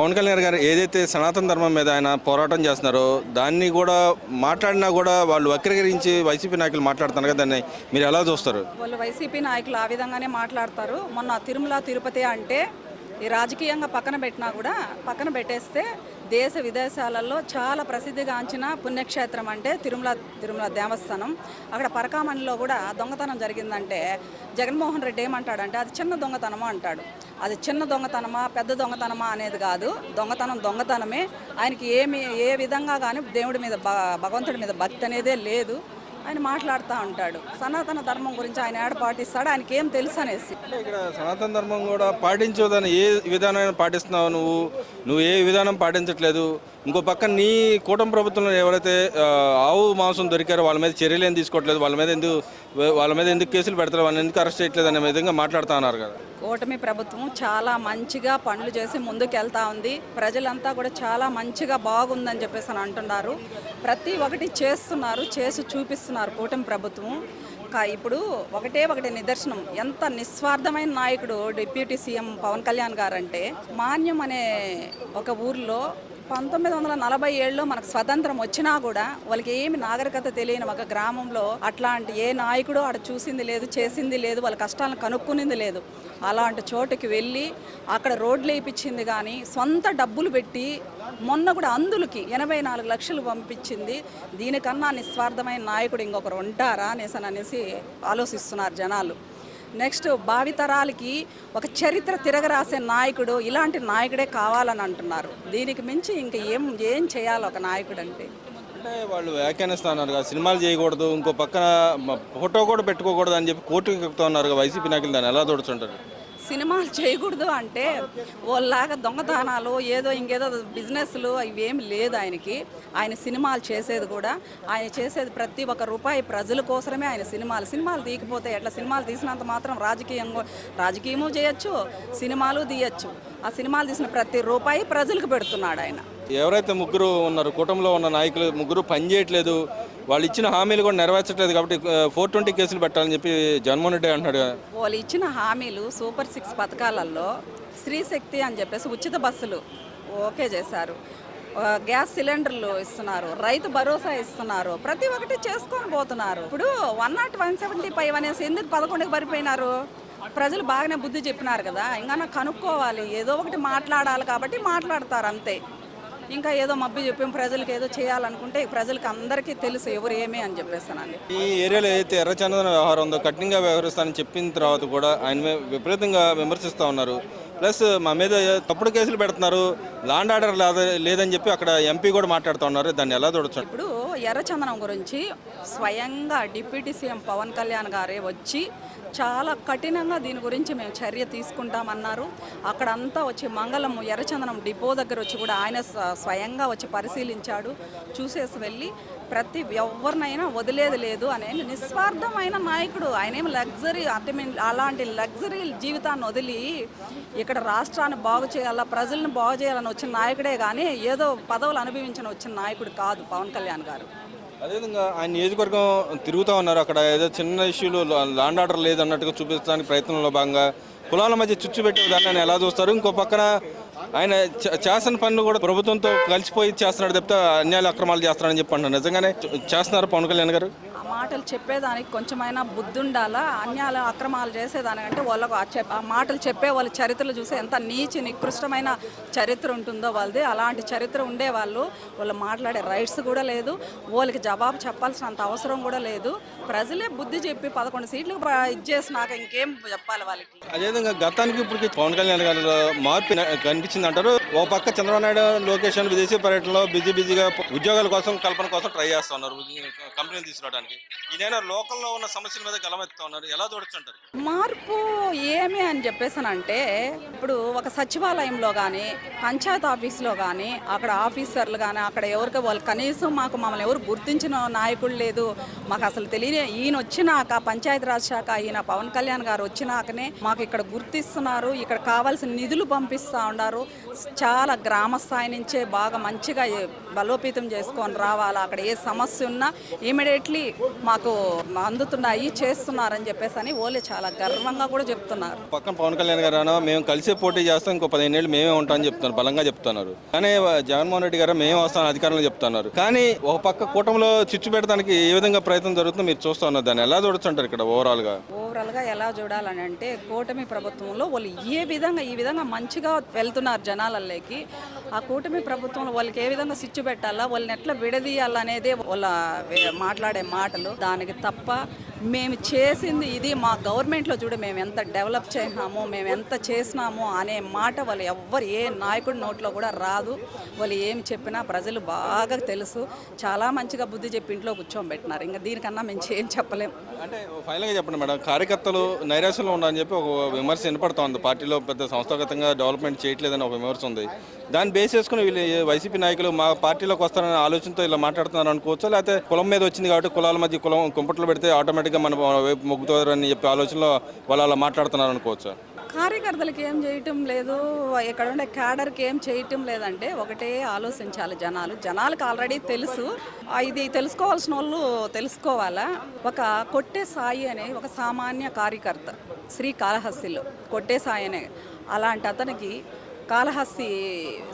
పవన్ కళ్యాణ్ గారు ఏదైతే సనాతన ధర్మం మీద ఆయన పోరాటం చేస్తున్నారో దాన్ని కూడా మాట్లాడినా కూడా వాళ్ళు వక్రీకరించి వైసీపీ నాయకులు మాట్లాడుతున్నారు కదా దాన్ని మీరు ఎలా చూస్తారు? వాళ్ళు వైసీపీ నాయకులు ఆ విధంగానే మాట్లాడతారు. మొన్న తిరుమల తిరుపతి అంటే ఈ రాజకీయంగా పక్కన పెట్టినా కూడా పక్కన పెట్టేస్తే దేశ విదేశాలలో చాలా ప్రసిద్ధిగాంచిన పుణ్యక్షేత్రం అంటే తిరుమల తిరుమల దేవస్థానం. అక్కడ పరకామణిలో కూడా దొంగతనం జరిగిందంటే జగన్మోహన్ రెడ్డి ఏమంటాడంటే అది చిన్న దొంగతనమా అంటాడు. అది చిన్న దొంగతనమా పెద్ద దొంగతనమా అనేది కాదు. దొంగతనం దొంగతనమే. ఆయనకి ఏమి ఏ విధంగా కానీ దేవుడి మీద భగవంతుడి మీద భక్తి అనేదే లేదు. ఆయన మాట్లాడుతూ ఉంటాడు. సనాతన ధర్మం గురించి ఆయన ఏడ పాటిస్తాడు? ఆయనకి ఏం తెలుసు అనేసి. ఇక్కడ సనాతన ధర్మం కూడా పాటించదని ఏ విధానం పాటిస్తున్నావు నువ్వు? నువ్వు ఏ విధానం పాటించట్లేదు? ఇంకో పక్క నీ కూటమి ప్రభుత్వంలో ఎవరైతే ఆవు మాంసం దొరికారో వాళ్ళ మీద చర్యలు ఏం తీసుకోవట్లేదు. వాళ్ళ మీద ఎందుకు వాళ్ళ మీద ఎందుకు కేసులు పెడతారు వాళ్ళని ఎందుకు అరెస్ట్ చేయట్లేదు అనే విధంగా మాట్లాడుతా ఉన్నారు కదా. ఓటమి ప్రభుత్వం చాలా మంచిగా పనులు చేసి ముందుకెళ్తా ఉంది. ప్రజలంతా కూడా చాలా మంచిగా బాగుందని చెప్పేసి అని అంటున్నారు. ప్రతి ఒక్కటి చేస్తున్నారు చేసి చూపిస్తున్నారు కూటమి ప్రభుత్వం. కా ఇప్పుడు ఒకటే ఒకటి నిదర్శనం. ఎంత నిస్వార్థమైన నాయకుడు డిప్యూటీ సీఎం పవన్ కళ్యాణ్ గారు అంటే మాన్యం అనే ఒక ఊర్లో పంతొమ్మిది వందల నలభై ఏడులో మనకు స్వతంత్రం వచ్చినా కూడా వాళ్ళకి ఏమి నాగరికత తెలియని ఒక గ్రామంలో అట్లాంటి ఏ నాయకుడు ఆడ చూసింది లేదు చేసింది లేదు వాళ్ళ కష్టాలను కనుక్కునింది లేదు. అలాంటి చోటుకి వెళ్ళి అక్కడ రోడ్లు వేయించింది కానీ సొంత డబ్బులు పెట్టి మొన్న కూడా అందులకి ఎనభై నాలుగు లక్షలు పంపించింది. దీనికన్నా నిస్వార్థమైన నాయకుడు ఇంకొకరు ఉంటారా అనేసి అనేసి ఆలోచిస్తున్నారు జనాలు. నెక్స్ట్ భావితరాలకి ఒక చరిత్ర తిరగరాసే నాయకుడు ఇలాంటి నాయకుడే కావాలని అంటున్నారు. దీనికి మించి ఇంక ఏం ఏం చేయాలి ఒక నాయకుడు అంటే అంటే వాళ్ళు వ్యాఖ్యానిస్తున్నారు కదా సినిమాలు చేయకూడదు ఇంకో పక్కన ఫోటో కూడా పెట్టుకోకూడదు అని చెప్పి కోర్టుకి ఎక్కుతున్నారు వైసీపీ నాయకులు దాన్ని ఎలా తోడుచుంటారు? సినిమాలు చేయకూడదు అంటే వాళ్ళలాగా దొంగతనాలు ఏదో ఇంకేదో బిజినెస్లు ఇవేమి లేదు ఆయనకి. ఆయన సినిమాలు చేసేది కూడా ఆయన చేసేది ప్రతి ఒక్క రూపాయి ప్రజల కోసమే ఆయన సినిమాలు. సినిమాలు తీయకపోతే ఎట్లా? సినిమాలు తీసినంత మాత్రం రాజకీయం రాజకీయము చేయొచ్చు సినిమాలు తీయచ్చు. ఆ సినిమాలు తీసిన ప్రతి రూపాయి ప్రజలకు పెడుతున్నాడు ఆయన. ఎవరైతే ముగ్గురు ఉన్నారు కూటమిలో ఉన్న నాయకులు ముగ్గురు పనిచేయట్లేదు వాళ్ళు ఇచ్చిన హామీలు కూడా నెరవేర్చట్లేదు కాబట్టి ఫోర్ ట్వంటీ కేసులు పెట్టాలని చెప్పి జగన్మోహన్ రెడ్డి అంటున్నాడు వాళ్ళు ఇచ్చిన హామీలు సూపర్ సిక్స్ పథకాలలో స్త్రీశక్తి అని చెప్పేసి ఉచిత బస్సులు ఓకే చేశారు. గ్యాస్ సిలిండర్లు ఇస్తున్నారు రైతు భరోసా ఇస్తున్నారు ప్రతి ఒక్కటి చేసుకొని పోతున్నారు. ఇప్పుడు one not one seventy five అనేసి ఎందుకు పదకొండుకి పడిపోయినారు? ప్రజలు బాగానే బుద్ధి చెప్పినారు కదా ఇంకా కనుక్కోవాలి ఏదో ఒకటి మాట్లాడాలి కాబట్టి మాట్లాడతారు అంతే. ఇంకా ఏదో మబ్బి చెప్పి ప్రజలకు ఏదో చేయాలనుకుంటే ప్రజలకు అందరికీ తెలుసు ఎవరు ఏమి అని చెప్పేస్తానండి. ఈ ఏరియాలో ఏదైతే ఎర్రచందన వ్యవహారం ఉందో కఠినంగా వ్యవహరిస్తానని చెప్పిన తర్వాత కూడా ఆయన మీద విపరీతంగా విమర్శిస్తూ ఉన్నారు. ప్లస్ మా మీద తప్పుడు కేసులు పెడుతున్నారు. లాండ్ ఆర్డర్ లేదని చెప్పి అక్కడ ఎంపీ కూడా మాట్లాడుతూ ఉన్నారు. దాన్ని ఎలా చూడొచ్చు? ఇప్పుడు ఎర్రచందనం గురించి స్వయంగా డిప్యూటీ సీఎం పవన్ కళ్యాణ్ గారే వచ్చి చాలా కఠినంగా దీని గురించి మేము చర్య తీసుకుంటామన్నారు. అక్కడంతా వచ్చి మంగళం ఎర్రచందనం డిపో దగ్గర వచ్చి కూడా ఆయన స్వ- స్వయంగా వచ్చి పరిశీలించాడు. చూసేసి వెళ్ళి ప్రతి ఎవరినైనా వదిలేది లేదు అనే నిస్వార్థమైన నాయకుడు. ఆయన ఏమి లగ్జరీ అంటే అలాంటి లగ్జరీ జీవితాన్ని వదిలి ఇక్కడ రాష్ట్రాన్ని బాగు చేయాలా ప్రజలను బాగు చేయాలని వచ్చిన నాయకుడే కానీ ఏదో పదవులు అనుభవించిన వచ్చిన నాయకుడు కాదు పవన్ కళ్యాణ్ గారు. అదేవిధంగా ఆయన నియోజకవర్గం తిరుగుతూ ఉన్నారు. అక్కడ ఏదో చిన్న ఇష్యూలు లాండ్ ఆర్డర్ లేదన్నట్టుగా చూపించడానికి ప్రయత్నంలో భాగంగా కులాల మధ్య చుచ్చు పెట్టే దాన్ని ఎలా చూస్తారు? ఇంకో పక్కన ఆయన చ- చేసిన పనులు కూడా ప్రభుత్వంతో కలిసిపోయి చేస్తున్నాడు తప్పితే అన్యాయాలు అక్రమాలు చేస్తున్నాడని చెప్పి నిజంగానే చేస్తున్నారు పవన్ కళ్యాణ్ గారు? మాటలు చెప్పేదానికి కొంచెమైనా బుద్ధి ఉండాలా అన్యాలు అక్రమాలు చేసేదానికంటే వాళ్ళకు ఆ ఆ మాటలు చెప్పే వాళ్ళ చరిత్రలు చూసే ఎంత నీచి నికృష్టమైన చరిత్ర ఉంటుందో వాళ్ళది. అలాంటి చరిత్ర ఉండే వాళ్ళు వాళ్ళు మాట్లాడే రైట్స్ కూడా లేదు. వాళ్ళకి జవాబు చెప్పాల్సినంత అవసరం కూడా లేదు. ప్రజలే బుద్ధి చెప్పి పదకొండు సీట్లు ఇచ్చేసినాక ఇంకేం చెప్పాలి వాళ్ళకి? అదేవిధంగా గతానికి ఇప్పటికి పవన్ కళ్యాణ్ గారు మార్పు కనిపించింది అంటారు. ఓ పక్క చంద్రబాబు నాయుడు లొకేషన్ విదేశీ పర్యటనలో బిజీ బిజీగా ఉద్యోగాల కోసం కల్పన కోసం ట్రై చేస్తున్నారు. కంపెనీలు కంపెనీని తీసుకురావడానికి. ఈయన లోకల్లో ఉన్న సమస్యల మీద గలమెత్తా ఉన్నారు. ఎలా చూడొచ్చు మార్పు ఏమి అని చెప్పేసానంటే ఇప్పుడు ఒక సచివాలయంలో కానీ పంచాయత్ ఆఫీస్లో కానీ అక్కడ ఆఫీసర్లు కానీ అక్కడ ఎవరికి వాళ్ళు కనీసం మాకు మమ్మల్ని ఎవరు గుర్తించిన నాయకుడు లేదు. మాకు అసలు తెలియని ఈయన వచ్చినాక పంచాయతీరాజ్ శాఖ ఈయన పవన్ కళ్యాణ్ గారు వచ్చినాకనే మాకు ఇక్కడ గుర్తిస్తున్నారు. ఇక్కడ కావాల్సిన నిధులు పంపిస్తూ ఉన్నారు. చాలా గ్రామ స్థాయి నుంచే బాగా మంచిగా బలోపేతం చేసుకొని రావాలి? అక్కడ ఏ సమస్య ఉన్నా ఇమీడియట్లీ మాకు అందుతున్నాయి చేస్తున్నారని చెప్పేసి అని ఓలే చాలా గర్వంగా కూడా చెప్తున్నారు. పక్కన పవన్ కళ్యాణ్ గారు అన్న మేము కలిసే పోటీ చేస్తాం ఇంకో పదిహేను ఏళ్ళు మేమే ఉంటామని చెప్తున్నారు బలంగా చెప్తున్నారు. కానీ జగన్మోహన్ రెడ్డి గారు మేమే వస్తాం అధికారంలో చెప్తున్నారు. కానీ ఒక పక్క కూటమిలో చిచ్చు పెడతానికి ఏ విధంగా ప్రయత్నం జరుగుతుందో మీరు చూస్తా ఉన్నారు దాన్ని ఎలా చూడొచ్చు ఇక్కడ ఓవరాల్గా? ఓవరాల్గా ఎలా చూడాలని అంటే కూటమి ప్రభుత్వంలో వాళ్ళు ఏ విధంగా ఈ విధంగా మంచిగా వెళ్తున్నారు జనాలలోకి ఆ కూటమి ప్రభుత్వంలో వాళ్ళకి ఏ విధంగా సిచ్చు పెట్టాలా వాళ్ళని ఎట్లా విడదీయాలనేదే వాళ్ళ మాట్లాడే మాటలు. దానికి తప్ప మేము చేసింది ఇది మా గవర్నమెంట్లో చూడు మేము ఎంత డెవలప్ చేసినామో మేము ఎంత చేసినాము అనే మాట వాళ్ళు ఎవ్వరు ఏ నాయకుడి నోట్లో కూడా రాదు. వాళ్ళు ఏమి చెప్పినా ప్రజలు బాగా తెలుసు. చాలా మంచిగా బుద్ధి చెప్పి ఇంట్లో కూర్చోబెట్టినారు. ఇంకా దీనికన్నా మేము ఏం చెప్పలేం. అంటే ఫైనల్గా చెప్పండి మేడం కార్యకర్తలు నైరాశ్యంలో ఉన్నారని చెప్పి ఒక విమర్శ వినపడతా ఉంది పార్టీలో పెద్ద సంస్థాగతంగా డెవలప్మెంట్ చేయట్లేదని ఒక విమర్శ ఉంది. దాన్ని బేస్ చేసుకుని వీళ్ళు వైసీపీ నాయకులు మా పార్టీలోకి వస్తారనే ఆలోచనతో ఇలా మాట్లాడుతున్నారు అనుకోవచ్చు? లేకపోతే కులం మీద వచ్చింది కాబట్టి కులాల మధ్య కులం కుంపట్లు పెడితే ఆటోమేటిక్ ఆటోమేటిక్గా మన వైపు మొగ్గుతారని చెప్పి ఆలోచనలో వాళ్ళు అలా మాట్లాడుతున్నారు అనుకోవచ్చు కార్యకర్తలకు ఏం చేయటం లేదు ఇక్కడ ఉండే క్యాడర్కి ఏం చేయటం లేదంటే ఒకటే ఆలోచించాలి జనాలు. జనాలకు ఆల్రెడీ తెలుసు. ఇది తెలుసుకోవాల్సిన వాళ్ళు తెలుసుకోవాలా? ఒక కొట్టే సాయి అనే ఒక సామాన్య కార్యకర్త శ్రీ కాళహస్తిలో కొట్టే సాయి అనే అలాంటి అతనికి కాళహస్తి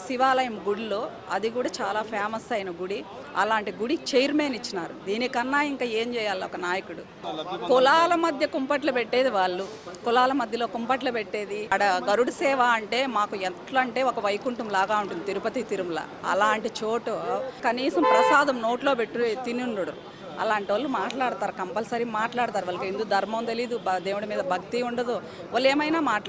శివాలయం గుడిలో అది కూడా చాలా ఫేమస్ అయిన గుడి. అలాంటి గుడి చైర్మన్ ఇచ్చినారు. దీనికన్నా ఇంకా ఏం చేయాలి ఒక నాయకుడు? కులాల మధ్య కుంపట్లు పెట్టేది వాళ్ళు. కులాల మధ్యలో కుంపట్లు పెట్టేది. అక్కడ గరుడు సేవ అంటే మాకు ఎట్లా అంటే ఒక వైకుంఠం లాగా ఉంటుంది తిరుపతి తిరుమల. అలాంటి చోటు కనీసం ప్రసాదం నోట్లో పెట్టి తినుండు అలాంటి వాళ్ళు మాట్లాడతారు కంపల్సరీ మాట్లాడతారు. వాళ్ళకి ఎందుకు ధర్మం తెలీదు దేవుడి మీద భక్తి ఉండదు. వాళ్ళు ఏమైనా మాట్లాడతారు